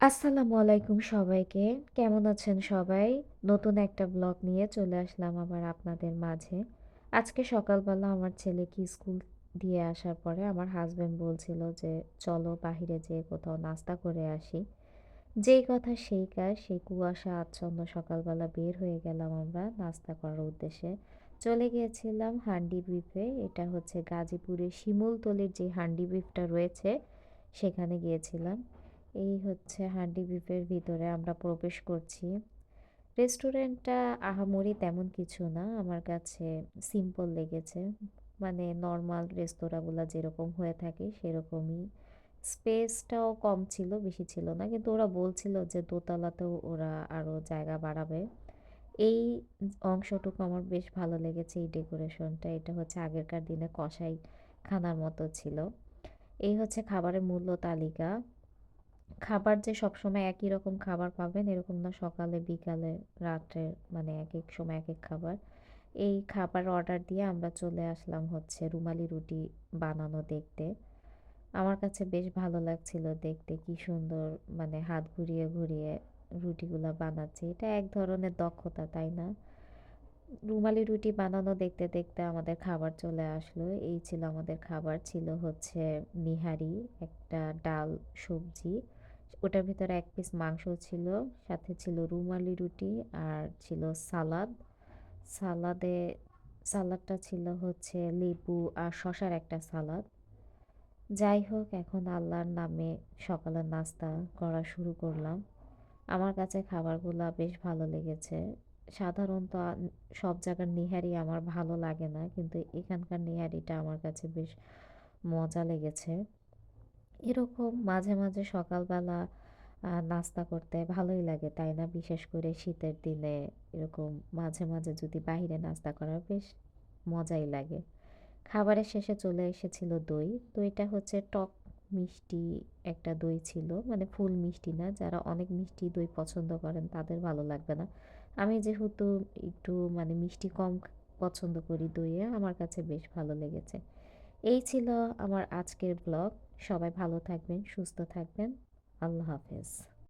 আসসালামু আলাইকুম সবাইকে। কেমন আছেন সবাই? নতুন একটা ব্লগ নিয়ে চলে আসলাম আবার আপনাদের মাঝে। আজকে সকালবেলা আমার ছেলেকে স্কুল দিয়ে আসার পরে আমার হাজব্যান্ড বলছিল যে, "চলো বাহিরে যেয়ে কোথাও নাস্তা করে আসি।" যেই কথা সেই কাজ, সেই কুয়াশা আচ্ছন্ন সকালবেলা বের হয়ে গেলাম আমরা নাস্তা করার উদ্দেশ্যে। চলে গিয়েছিলাম হান্ডি বিফে। এটা হচ্ছে গাজীপুরের শিমুলতলির যে হান্ডি বিফটা রয়েছে, সেখানে গিয়েছিলাম। এই হচ্ছে হান্ডি বিফের ভিতরে আমরা প্রবেশ করছি। রেস্টুরেন্টটা আহামরি তেমন কিছু না। আমার কাছে সিম্পল লেগেছে। মানে নর্মাল রেস্তোরাঁগুলা যেরকম হয়ে থাকে সেরকমই। স্পেসটাও কম ছিল, বেশি ছিল না। কিন্তু ওরা বলছিল যে দোতলাতেও ওরা আরও জায়গা বাড়াবে। এই অংশটুকু আমার বেশ ভালো লেগেছে এই ডেকোরেশনটা। এটা হচ্ছে আগেরকার দিনে কষাই খানার মতো ছিল। এই হচ্ছে খাবারের মূল্য তালিকা। খাবার যে সবসময় একই রকম খাবার পাবেন এরকম না সকালে বিকালে রাত্রে মানে এক এক সময় এক এক খাবার। এই খাবার অর্ডার দিয়ে আমরা চলে আসলাম হচ্ছে রুমালি রুটি বানানো দেখতে। আমার কাছে বেশ ভালো লাগছিল দেখতে কি সুন্দর মানে হাত ঘুরিয়ে, ঘুরিয়ে রুটিগুলো বানাচ্ছে। এটা এক ধরনের দক্ষতা, তাই না? রুমালি রুটি বানানো দেখতে, দেখতে আমাদের খাবার চলে আসলো। এই ছিল আমাদের খাবার। ছিল হচ্ছে নিহারি, একটা ডাল, সবজি। ওটার ভিতরে এক পিস মাংস ছিল, সাথে ছিল রুমালি রুটি আর ছিল সালাদ। সালাদে সালাদটা ছিল হচ্ছে লেবু আর শসার একটা সালাদ। যাই হোক এখন আল্লাহর নামে সকালের নাস্তা করা শুরু করলাম। আমার কাছে খাবারগুলো বেশ ভালো লেগেছে। সাধারণত সব জায়গার নিহারি আমার ভালো লাগে না। কিন্তু এখানকার নিহারিটা আমার কাছে বেশ মজা লেগেছে। এরকম মাঝে, মাঝে সকালবেলা নাস্তা করতে ভালোই লাগে, তাই না? বিশেষ করে শীতের দিনে এরকম মাঝে, মাঝে যদি বাহিরে নাস্তা করার বেশ মজাই লাগে। খাবারের শেষে চলে এসেছিল দই। দইটা হচ্ছে টক মিষ্টি একটা দই ছিল। মানে ফুল মিষ্টি না। যারা অনেক মিষ্টি দই পছন্দ করেন তাদের ভালো লাগবে না। আমি যেহেতু একটু মানে মিষ্টি কম পছন্দ করি দইয়ে, আমার কাছে বেশ ভালো লেগেছে। এই ছিল আমার আজকের ব্লগ। সবাই ভালো থাকবেন, সুস্থ থাকবেন। আল্লাহ হাফেজ।